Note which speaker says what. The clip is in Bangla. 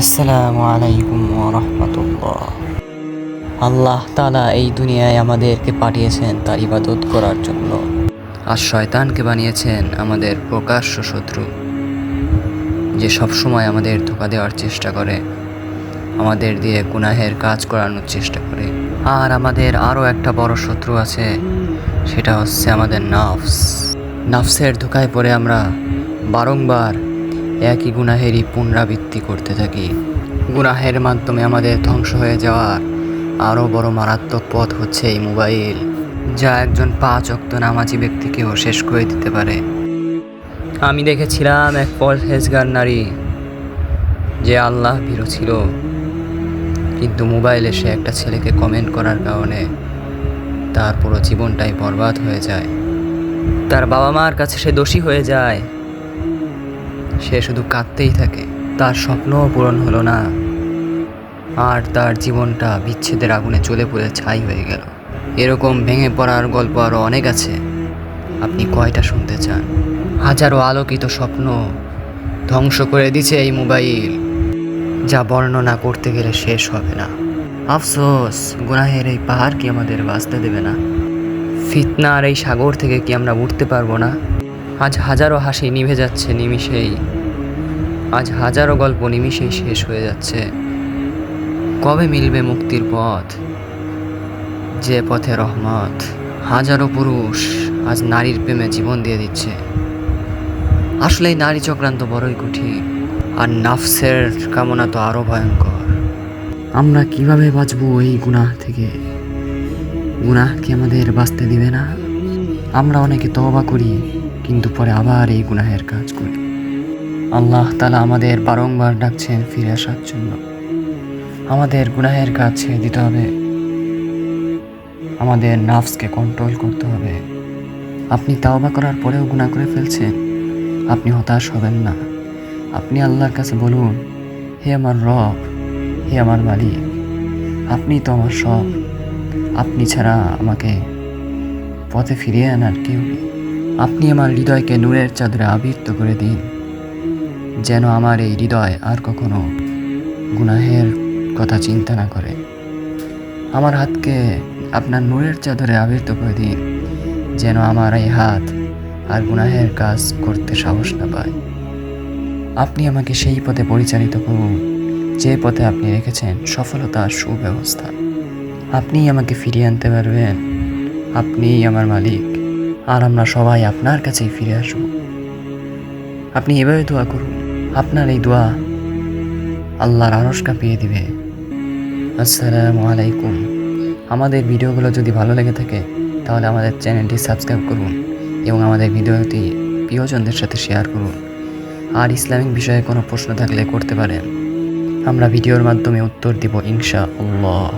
Speaker 1: আসসালামু আলাইকুম রহমতুল্লাহ। আল্লাহ তালা এই দুনিয়ায় আমাদেরকে পাঠিয়েছেন তার ইবাদত করার জন্য। আর শয়তানকে বানিয়েছেন আমাদের প্রকাশ্য শত্রু। যে সবসময় আমাদের ধোকা দেওয়ার চেষ্টা করে, আমাদের দিয়ে গুনাহের কাজ করানোর চেষ্টা করে। আর আমাদের আরও একটা বড় শত্রু আছে, সেটা হচ্ছে আমাদের নাফস। নাফসের ধোকায় পড়ে আমরা বারংবার একই গুনাহেরই পুনরাবৃত্তি করতে থাকি। গুনাহের মাধ্যমে আমাদের ধ্বংস হয়ে যাওয়ার আরও বড় মারাত্মক পথ হচ্ছে এই মোবাইল, যা একজন পাঁচ অক্ত নামাজি ব্যক্তিকেও শেষ করে দিতে পারে। আমি দেখেছিলাম এক পরহেজগার নারী, যে আল্লাহ ভীরু ছিল, কিন্তু মোবাইলে সে একটা ছেলেকে কমেন্ট করার কারণে তার পুরো জীবনটাই বরবাদ হয়ে যায়। তার বাবা মার কাছে সে দোষী হয়ে যায়। সে শুধু কাঁদতেই থাকে। তার স্বপ্নও পূরণ হলো না। আর তার জীবনটা বিচ্ছেদের আগুনে চলে পড়ে ছাই হয়ে গেল। এরকম ভেঙে পড়ার গল্প আরও অনেক আছে। আপনি কয়টা শুনতে চান? হাজারো আলোকিত স্বপ্ন ধ্বংস করে দিছে এই মোবাইল। যা বর্ণনা করতে গেলে শেষ হবে না। আফসোস, গুনাহের এই পাহাড় কি আমাদের বাঁচতে দেবে না? ফিতনার এই সাগর থেকে কি আমরা উঠতে পারব না? আজ হাজারো হাসি নিভে যাচ্ছে নিমিষেই। আজ হাজারো গল্প নিমিষেই শেষ হয়ে যাচ্ছে। কবে মিলবে মুক্তির পথ? যে পথে রহমত, হাজারো পুরুষ আজ নারীর প্রেমে জীবন দিয়ে দিচ্ছে। আসলে এই নারী চক্রান্ত বড়ই কঠিন, আর নাফসের কামনা তো আরও ভয়ঙ্কর। আমরা কীভাবে বাঁচবো এই গুনাহ থেকে? গুনাহ কি আমাদের বাঁচতে দিবে না? আমরা অনেকে তওবা করি কিন্তু পরে আবার এই গুনাহের কাজ করি। আল্লাহ তালা আমাদের বারংবার ডাকছেন ফিরে আসার জন্য। আমাদের গুনাহের কাজ ছেড়ে দিতে হবে। আমাদের নাফসকে কন্ট্রোল করতে হবে। আপনি তাওবা করার পরেও গুনাহ করে ফেলছেন। আপনি হতাশ হবেন না। আপনি আল্লাহর কাছে বলুন, হে আমার রব, হে আমার মালিক, আপনি তো আমার সব। আপনি ছাড়া আমাকে পথে ফিরিয়ে আনার কেউ নেই। আপনি আমার হৃদয়কে নূরের চাদরে আবৃত্ত করে দিন। যেন আমার এই হৃদয় আর কখনো গুনাহের কথা চিন্তা না করে। আমার হাতকে আপনার নূরের চাদরে আবৃত করে দিন, যেন আমার এই হাত আর গুনাহের কাজ করতে সাহস না পায়। আপনি আমাকে সেই পথে পরিচালিত করুন যে পথে আপনি রেখেছেন সফলতার সুব্যবস্থা। আপনিই আমাকে ফিরিয়ে আনতে পারবেন। আপনিই আমার মালিক। আর আমরা সবাই আপনার কাছেই ফিরে আসব। আপনি এভাবে দোয়া করুন, আপনার এই দোয়া আল্লাহর আরস কাঁপিয়ে দিবে। আসসালামু আলাইকুম। আমাদের ভিডিওগুলো যদি ভালো লেগে থাকে, তাহলে আমাদের চ্যানেলটি সাবস্ক্রাইব করুন এবং আমাদের ভিডিওটি প্রিয়জনদের সাথে শেয়ার করুন। আর ইসলামিক বিষয়ে কোনো প্রশ্ন থাকলে করতে পারেন। আমরা ভিডিওর মাধ্যমে উত্তর দিব ইনশা আল্লাহ